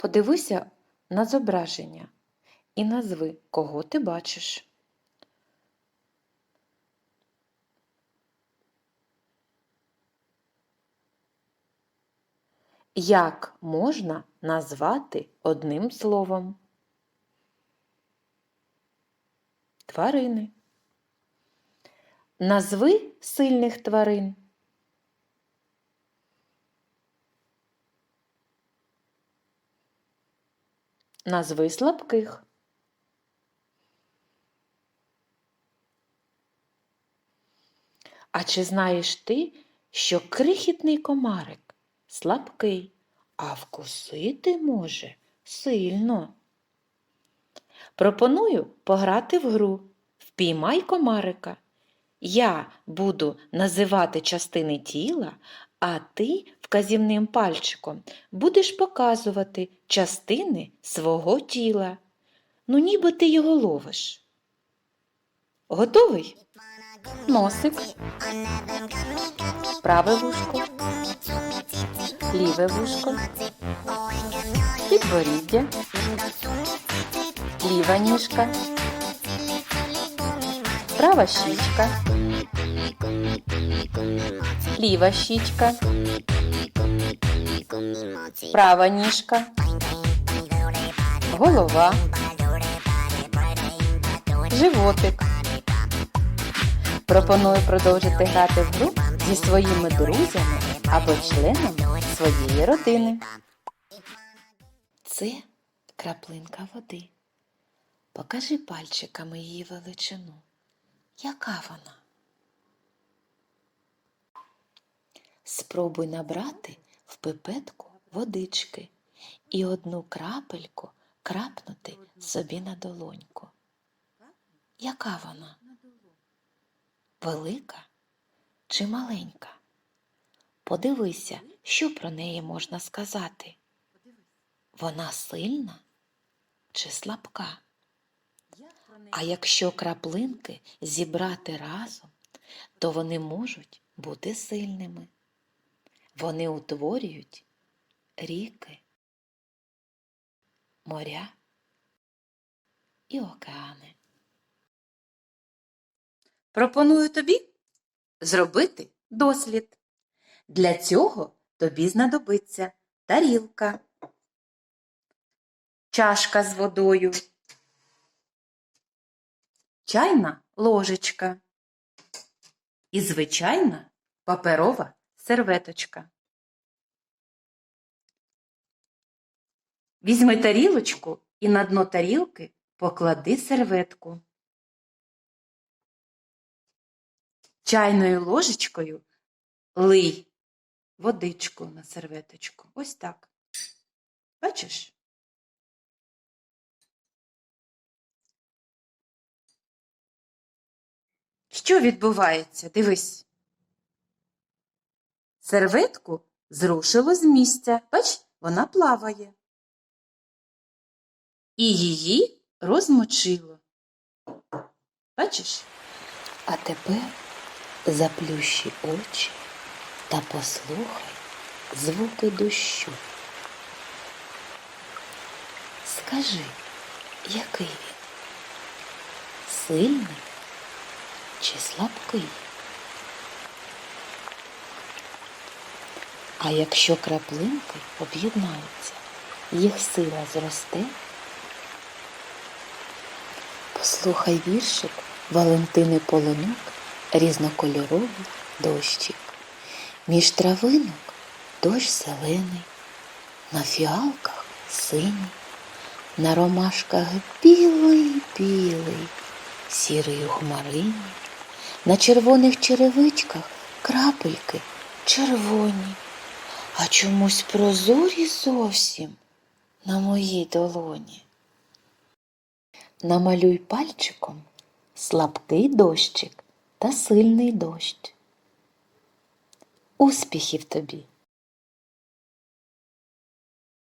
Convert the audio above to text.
Подивися на зображення і назви, кого ти бачиш. Як можна назвати одним словом? Тварини. Назви сильних тварин. Назви слабких. А чи знаєш ти, що крихітний комарик слабкий, а вкусити може сильно? Пропоную пограти в гру Впіймай комарика. Я буду називати частини тіла, а ти вказівним пальчиком. Будеш показувати частини свого тіла. Ну, ніби ти його ловиш. Готовий? Носик, праве вушко, ліве вушко, підборіддя, ліва ніжка, права щічка, ліва щічка, права ніжка, голова, животик. Пропоную продовжити грати в гру зі своїми друзями або членами своєї родини. Це краплинка води. Покажи пальчиками її величину. Яка вона? Спробуй набрати пипетку водички і одну крапельку крапнути собі на долоньку. Яка вона? Велика чи маленька? Подивися, що про неї можна сказати. Вона сильна чи слабка? А якщо краплинки зібрати разом, то вони можуть бути сильними. Вони утворюють ріки, моря і океани. Пропоную тобі зробити дослід. Для цього тобі знадобиться тарілка, чашка з водою, чайна ложечка і звичайна паперова серветочка. Візьми тарілочку і на дно тарілки поклади серветку. Чайною ложечкою лий водичку на серветочку. Ось так. Бачиш? Що відбувається? Дивись. Серветку зрушило з місця. Бач, вона плаває. І її розмочило. Бачиш? А тепер заплющи очі та послухай звуки дощу. Скажи, який він? Сильний чи слабкий? А якщо краплинки об'єднаються, їх сила зросте? Послухай віршик Валентини Полонок різнокольоровий дощик. Між травинок дощ зелений, на фіалках синій, на ромашках білий білий, сірий у хмарині, на червоних черевичках крапельки червоні, а чомусь прозорі зовсім на моїй долоні. Намалюй пальчиком слабкий дощик та сильний дощ. Успіхів тобі!